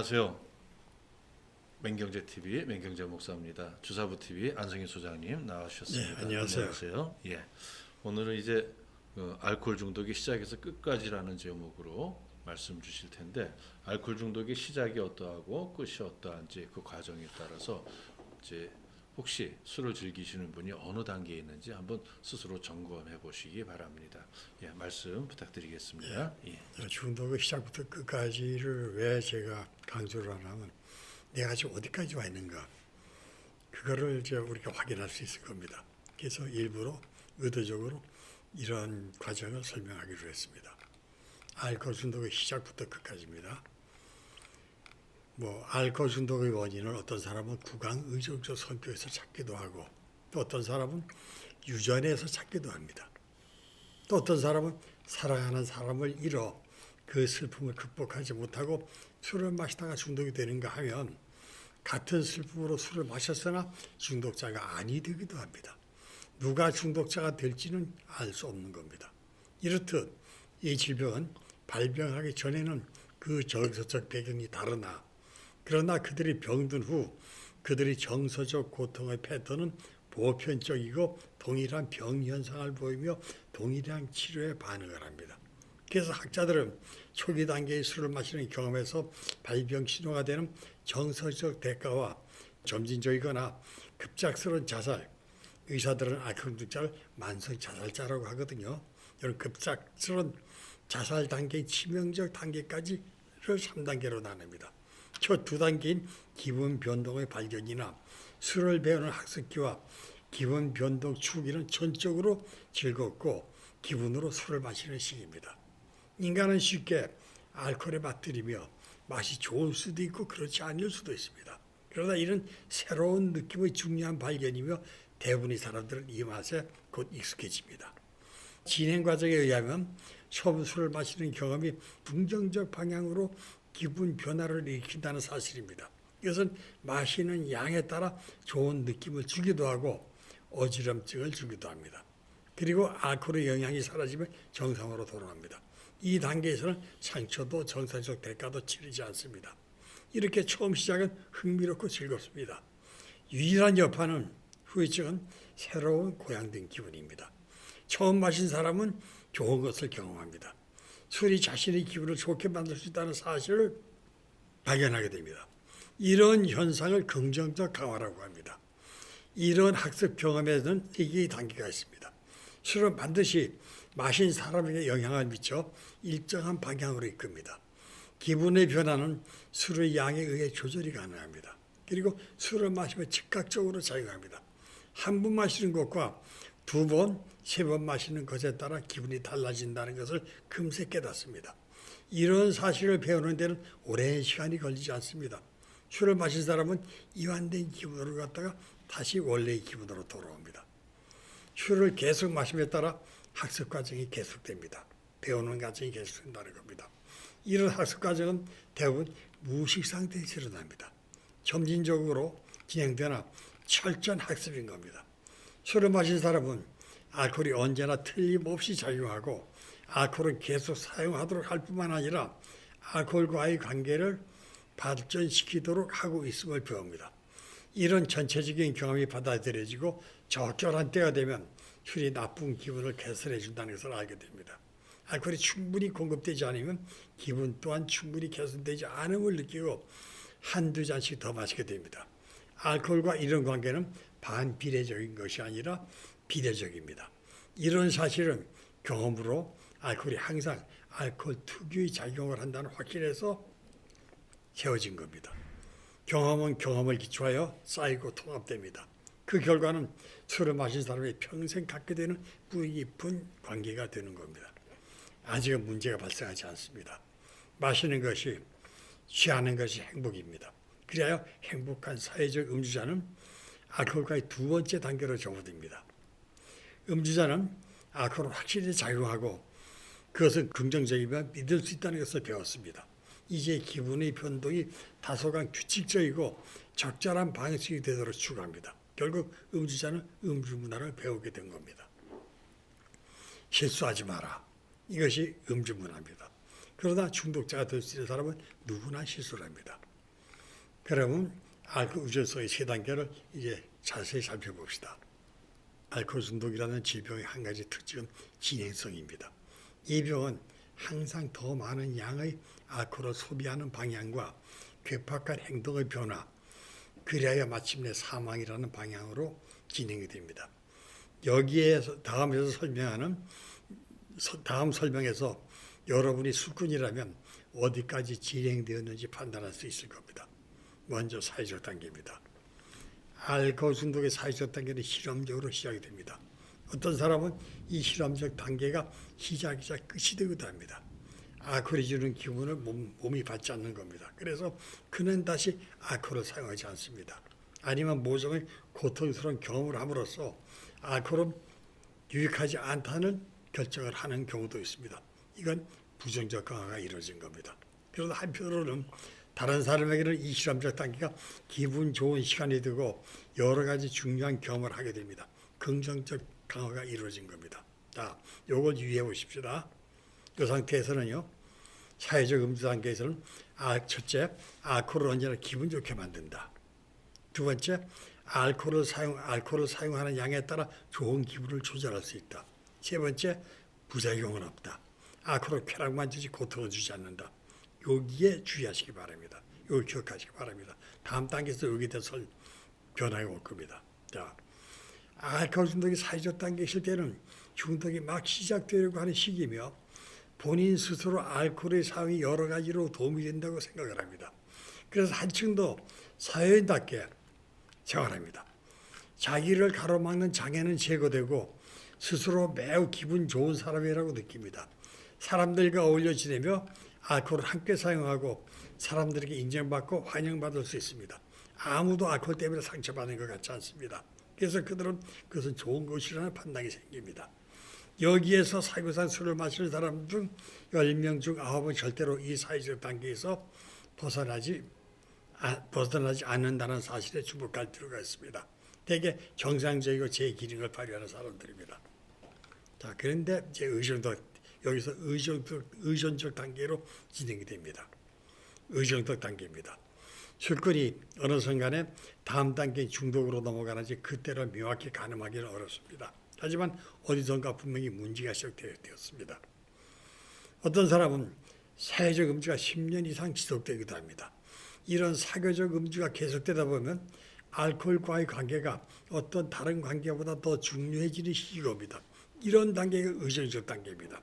안녕하세요. 맹경제 TV 맹경제 목사입니다. 주사부 TV 안성희 소장님 나와주셨습니다. 네, 안녕하세요. 안녕하세요. 예, 오늘은 이제 어, 알코올 중독이 시작에서 끝까지라는 제목으로 말씀 주실 텐데 알코올 중독의 시작이 어떠하고 끝이 어떠한지 그 과정에 따라서 이제 혹시 술을 즐기시는 분이 어느 단계에 있는지 한번 스스로 점검해 보시기 바랍니다. 예, 말씀 부탁드리겠습니다. 예. 중독의 시작부터 끝까지를 왜 제가 강조를 하냐면 내가 지금 어디까지 와 있는가 그거를 이제 우리가 확인할 수 있을 겁니다. 그래서 일부러 의도적으로 이런 과정을 설명하기로 했습니다. 알코올 중독의 시작부터 끝까지입니다. 뭐 알코올 중독의 원인을 어떤 사람은 구강 의존적 성격에서 찾기도 하고 또 어떤 사람은 유전에서 찾기도 합니다. 또 어떤 사람은 사랑하는 사람을 잃어 그 슬픔을 극복하지 못하고 술을 마시다가 중독이 되는가 하면 같은 슬픔으로 술을 마셨으나 중독자가 아니 되기도 합니다. 누가 중독자가 될지는 알 수 없는 겁니다. 이렇듯 이 질병은 발병하기 전에는 그 정서적 배경이 다르나 그러나 그들이 병든 후 그들이 정서적 고통의 패턴은 보편적이고 동일한 병 현상을 보이며 동일한 치료에 반응을 합니다. 그래서 학자들은 초기 단계의 술을 마시는 경험에서 발병 신호가 되는 정서적 대가와 점진적이거나 급작스러운 자살, 의사들은 중독자를 만성 자살자라고 하거든요. 이런 급작스러운 자살 단계의 치명적 단계까지를 3단계로 나눕니다. 첫 두 단계인 기분 변동의 발견이나 술을 배우는 학습기와 기분 변동 추기는 전적으로 즐겁고 기분으로 술을 마시는 시기입니다. 인간은 쉽게 알코올에 맛들이며 맛이 좋을 수도 있고 그렇지 않을 수도 있습니다. 그러나 이런 새로운 느낌의 중요한 발견이며 대부분의 사람들은 이 맛에 곧 익숙해집니다. 진행 과정에 의하면 처음 술을 마시는 경험이 긍정적 방향으로 기분 변화를 일으킨다는 사실입니다. 이것은 마시는 양에 따라 좋은 느낌을 주기도 하고 어지럼증을 주기도 합니다. 그리고 알코올의 영향이 사라지면 정상으로 돌아갑니다. 이 단계에서는 상처도 정상적 대가도 치르지 않습니다. 이렇게 처음 시작은 흥미롭고 즐겁습니다. 유일한 여파는 후유증은 새로운 고양된 기분입니다. 처음 마신 사람은 좋은 것을 경험합니다. 술이 자신의 기분을 좋게 만들 수 있다는 사실을 발견하게 됩니다. 이런 현상을 긍정적 강화라고 합니다. 이런 학습 경험에는 이게 단계가 있습니다. 술은 반드시 마신 사람에게 영향을 미쳐 일정한 방향으로 이끕니다. 기분의 변화는 술의 양에 의해 조절이 가능합니다. 그리고 술을 마시면 즉각적으로 작용합니다. 한 번 마시는 것과 두 번, 세번 마시는 것에 따라 기분이 달라진다는 것을 금세 깨닫습니다. 이런 사실을 배우는 데는 오랜 시간이 걸리지 않습니다. 술을 마신 사람은 이완된 기분으로 갔다가 다시 원래의 기분으로 돌아옵니다. 술을 계속 마심에 따라 학습 과정이 계속됩니다. 배우는 과정이 계속된다는 겁니다. 이런 학습 과정은 대부분 무의식 상태에서 일어납니다. 점진적으로 진행되나 철저한 학습인 겁니다. 술을 마신 사람은 알코올이 언제나 틀림없이 작용하고 알코올은 계속 사용하도록 할 뿐만 아니라 알코올과의 관계를 발전시키도록 하고 있음을 배웁니다. 이런 전체적인 경험이 받아들여지고 적절한 때가 되면 술이 나쁜 기분을 개선해 준다는 것을 알게 됩니다. 알코올이 충분히 공급되지 않으면 기분 또한 충분히 개선되지 않음을 느끼고 한두 잔씩 더 마시게 됩니다. 알코올과 이런 관계는 반비례적인 것이 아니라 비례적입니다. 이런 사실은 경험으로 알코올이 항상 알코올 특유의 작용을 한다는 확신에서 세워진 겁니다. 경험은 경험을 기초하여 쌓이고 통합됩니다. 그 결과는 술을 마신 사람이 평생 갖게 되는 뿌리 깊은 관계가 되는 겁니다. 아직은 문제가 발생하지 않습니다. 마시는 것이 취하는 것이 행복입니다. 그리하여 행복한 사회적 음주자는 알코올과의 두 번째 단계로 접어듭니다. 음주자는 알코올을 확실히 작용하고 그것은 긍정적이며 믿을 수 있다는 것을 배웠습니다. 이제 기분의 변동이 다소간 규칙적이고 적절한 방식이 되도록 추구합니다. 결국 음주자는 음주 문화를 배우게 된 겁니다. 실수하지 마라. 이것이 음주 문화입니다. 그러나 중독자가 될 수 있는 사람은 누구나 실수를 합니다. 그러면 알코올 의존성의 세 단계를 이제 자세히 살펴봅시다. 알코올 중독이라는 질병의 한 가지 특징은 진행성입니다. 이 병은 항상 더 많은 양의 알코올을 소비하는 방향과 괴팍한 행동의 변화, 그래야 마침내 사망이라는 방향으로 진행이 됩니다. 여기에서 다음에서 설명하는 서- 다음 설명에서 여러분이 술꾼이라면 어디까지 진행되었는지 판단할 수 있을 겁니다. 먼저 사회적 단계입니다. 알코올 중독의 사회적 단계는 실험적으로 시작이 됩니다. 어떤 사람은 이 실험적 단계가 시작이자 끝이 되기도 합니다. 알코올이 주는 기분을 몸, 몸이 받지 않는 겁니다. 그래서 그는 다시 알코올을 사용하지 않습니다. 아니면 모종의 고통스러운 경험을 함으로써 알코올은 유익하지 않다는 결정을 하는 경우도 있습니다. 이건 부정적 강화가 이루어진 겁니다. 그러나 한편으로는 다른 사람에게는 이 실험적 단계가 기분 좋은 시간이 되고 여러 가지 중요한 경험을 하게 됩니다. 긍정적 강화가 이루어진 겁니다. 자, 요걸 유의해 보십시다. 이 상태에서는요, 사회적 음주 단계에서는 아, 첫째, 알코올을 언제나 기분 좋게 만든다. 두 번째, 알코올을 사용 알코올을 사용하는 양에 따라 좋은 기분을 조절할 수 있다. 세 번째, 부작용은 없다. 알코올은 쾌락만 주지 고통을 주지 않는다. 여기에 주의하시기 바랍니다. 이걸 기억하시기 바랍니다. 다음 단계에서 여기에 대해서 변화가 올 겁니다. 자, 알코올 중독이 사회적 단계에 있을 때는 중독이 막 시작되려고 하는 시기며 본인 스스로 알코올의 사용이 여러 가지로 도움이 된다고 생각을 합니다. 그래서 한층 더 사회인답게 생활합니다. 자기를 가로막는 장애는 제거되고 스스로 매우 기분 좋은 사람이라고 느낍니다. 사람들과 어울려 지내며 알코올을 함께 사용하고 사람들에게 인정받고 환영받을 수 있습니다. 아무도 알코올 때문에 상처받는 것 같지 않습니다. 그래서 그들은 그것은 좋은 것이라는 판단이 생깁니다. 여기에서 사교상 술을 마시는 사람 중 10명 중 9은 절대로 이 사회적 단계에서 벗어나지, 아, 벗어나지 않는다는 사실에 주목할 필요가 있습니다. 대개 정상적이고 제 기능을 발휘하는 사람들입니다. 자, 그런데 이제 의존적, 여기서 의존적, 의존적 단계로 진행이 됩니다. 의존적 단계입니다. 술꾼이 어느 순간에 다음 단계 중독으로 넘어가는지 그때를 명확히 가늠하기는 어렵습니다. 하지만 어디선가 분명히 문제가 시작되었습니다. 어떤 사람은 사회적 음주가 10년 이상 지속되기도 합니다. 이런 사교적 음주가 계속되다 보면 알코올과의 관계가 어떤 다른 관계보다 더 중요해지는 시기가 옵니다. 이런 단계가 의존적 단계입니다.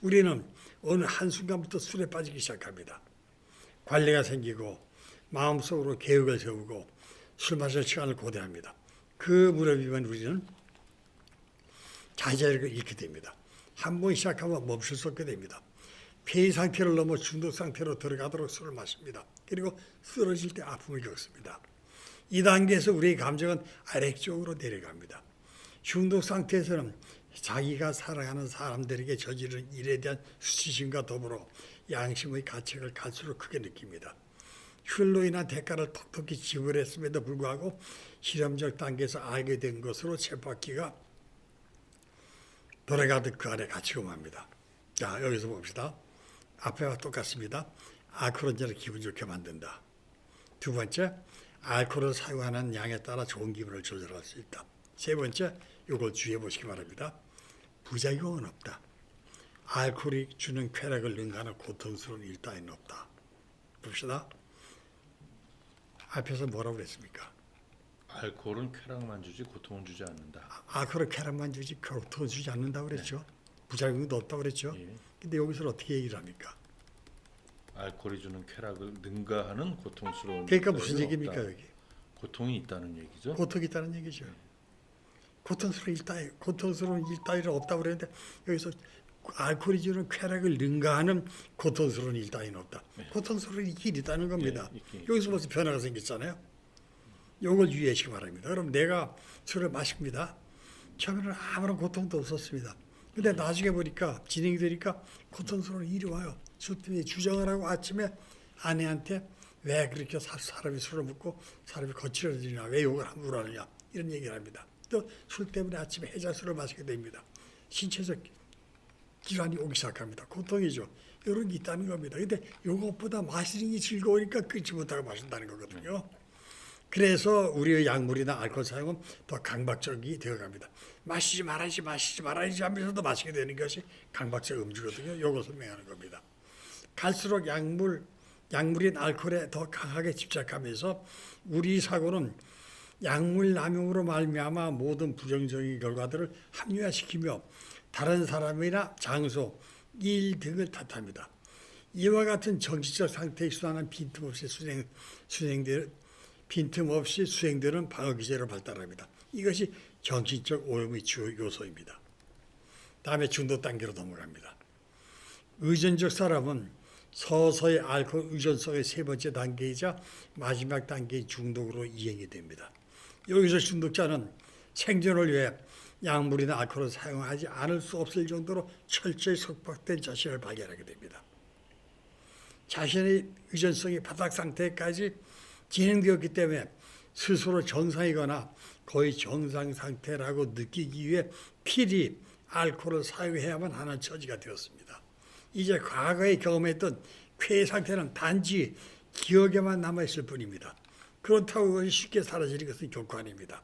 우리는 어느 한순간부터 술에 빠지기 시작합니다. 관리가 생기고 마음속으로 계획을 세우고 술 마실 시간을 고대합니다. 그 무렵이면 우리는 자제를 잃게 됩니다. 한 번 시작하면 멈출 수 없게 됩니다. 폐의 상태를 넘어 중독 상태로 들어가도록 술을 마십니다. 그리고 쓰러질 때 아픔을 겪습니다. 이 단계에서 우리의 감정은 아래쪽으로 내려갑니다. 중독 상태에서는 자기가 사랑하는 사람들에게 저지른 일에 대한 수치심과 더불어 양심의 가책을 갈수록 크게 느낍니다. 흉로 인한 대가를 톡톡히 지불했음에도 불구하고 실험적 단계에서 알게 된 것으로 쳇바퀴가 돌아가듯 그 안에 갇히고 맙니다. 자, 여기서 봅시다. 앞에와 똑같습니다. 알코올은 기분 좋게 만든다. 두 번째, 알코올을 사용하는 양에 따라 좋은 기분을 조절할 수 있다. 세 번째, 이걸 주의해 보시기 바랍니다. 부작용은 없다. 알코올이 주는 쾌락을 능가하는 고통스러운 일 따위는 없다. 봅시다. 앞에서 뭐라고 그랬습니까? 알코올은 쾌락만 주지 고통은 주지 않는다. 알코올은 쾌락만 주지 고통을 주지 않는다고 그랬죠. 부작용도 없다고 그랬죠. 예. 근데 여기서는 어떻게 얘기를 합니까? 알코올이 주는 쾌락을 능가하는 고통스러운 그러니까 무슨 얘기입니까 없다. 여기? 고통이 있다는 얘기죠. 고통이 있다는 얘기죠. 고통스러운 일 따위, 고통스러운 일 따위는 없다고 그랬는데 여기서 알코올이 주는 쾌락을 능가하는 고통스러운 일 따위는 없다. 고통스러운 일이 있다는 겁니다. 예, 있긴 여기서 벌써 변화가 생겼잖아요. 요걸 유의하시기 바랍니다. 그럼 내가 술을 마십니다. 처음에는 아무런 고통도 없었습니다. 근데 나중에 보니까 진행이 되니까 고통스러운 일이 와요. 술 때문에 주정을 하고 아침에 아내한테 왜 그렇게 사- 사람이 술을 먹고 사람이 거칠어지냐 왜 욕을 함부로 하느냐 이런 얘기를 합니다. 또 술 때문에 아침에 해장술을 마시게 됩니다. 신체적 질환이 오기 시작합니다. 고통이죠. 이런 게 있다는 겁니다. 근데 이것보다 마시는 게 즐거우니까 끊지 못하고 마신다는 거거든요. 그래서 우리의 약물이나 알코올 사용은 더 강박적이 되어갑니다. 마시지 말아야지 마시지 말아야지 하면서도 마시게 되는 것이 강박적 음주거든요. 이것을 명하는 겁니다. 갈수록 약물, 약물인 알코올에 더 강하게 집착하면서 우리 사고는 약물 남용으로 말미암아 모든 부정적인 결과들을 합리화시키며 다른 사람이나 장소, 일 등을 탓합니다. 이와 같은 정신적 상태에 순환한 빈틈없이 수행, 수행들, 빈틈없이 수행되는 방어 기제를 발달합니다. 이것이 정신적 오염의 주요 요소입니다. 다음에 중도 단계로 넘어갑니다. 의존적 사람은 서서히 알코올 의존성의 세 번째 단계이자 마지막 단계의 중독으로 이행이 됩니다. 여기서 중독자는 생존을 위해 약물이나 알코올을 사용하지 않을 수 없을 정도로 철저히 속박된 자신을 발견하게 됩니다. 자신의 의존성이 바닥 상태까지 진행되었기 때문에 스스로 정상이거나 거의 정상 상태라고 느끼기 위해 필히 알코올을 사용해야만 하는 처지가 되었습니다. 이제 과거에 경험했던 쾌 상태는 단지 기억에만 남아있을 뿐입니다. 그렇다고 쉽게 사라지는 것은 결코 아닙니다.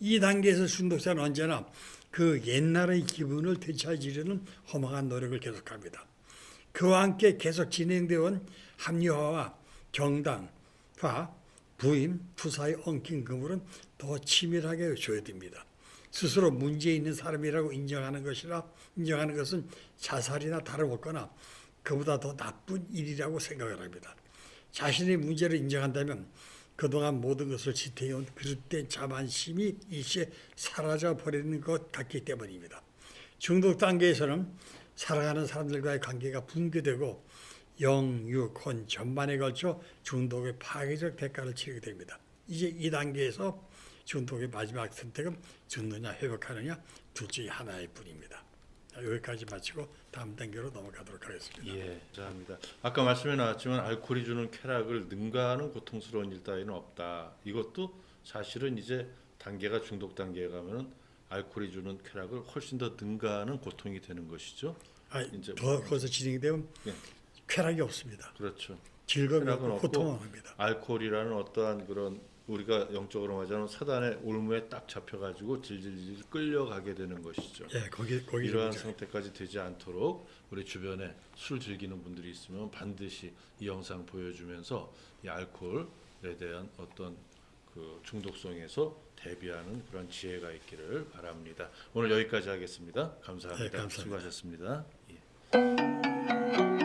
이 단계에서 중독자는 언제나 그 옛날의 기분을 되찾으려는 허망한 노력을 계속합니다. 그와 함께 계속 진행되어 온 합리화와 정당화, 부임, 투사의 엉킨 그물은 더 치밀하게 조여듭니다. 스스로 문제 있는 사람이라고 인정하는 것이라 인정하는 것은 자살이나 다름없거나 그보다 더 나쁜 일이라고 생각을 합니다. 자신의 문제를 인정한다면 그동안 모든 것을 지탱해온 그릇된 자만심이 일시에 사라져 버리는 것 같기 때문입니다. 중독 단계에서는 사랑하는 사람들과의 관계가 붕괴되고 영, 육, 혼 전반에 걸쳐 중독의 파괴적 대가를 치르게 됩니다. 이제 이 단계에서 중독의 마지막 선택은 죽느냐 회복하느냐 둘 중에 하나일 뿐입니다. 자, 여기까지 마치고 다음 단계로 넘어가도록 하겠습니다. 예, 감사합니다. 아까 말씀에 나왔지만 알코올이 주는 쾌락을 능가하는 고통스러운 일 따위는 없다. 이것도 사실은 이제 단계가 중독 단계에 가면은 알코올이 주는 쾌락을 훨씬 더 능가하는 고통이 되는 것이죠. 아, 이제 더 거기서 진행되면 예. 쾌락이 없습니다. 그렇죠. 즐거움이 쾌락은 없고 없고 고통만 합니다. 알코올이라는 어떠한 그런 우리가 영적으로 말하자면 사단의 올무에 딱 잡혀가지고 질질질 끌려가게 되는 것이죠. 예, 거기 거기 이러한 문제. 상태까지 되지 않도록 우리 주변에 술 즐기는 분들이 있으면 반드시 이 영상 보여주면서 이 알코올에 대한 어떤 그 중독성에서 대비하는 그런 지혜가 있기를 바랍니다. 오늘 여기까지 하겠습니다. 감사합니다. 네, 감사합니다. 수고하셨습니다. 예.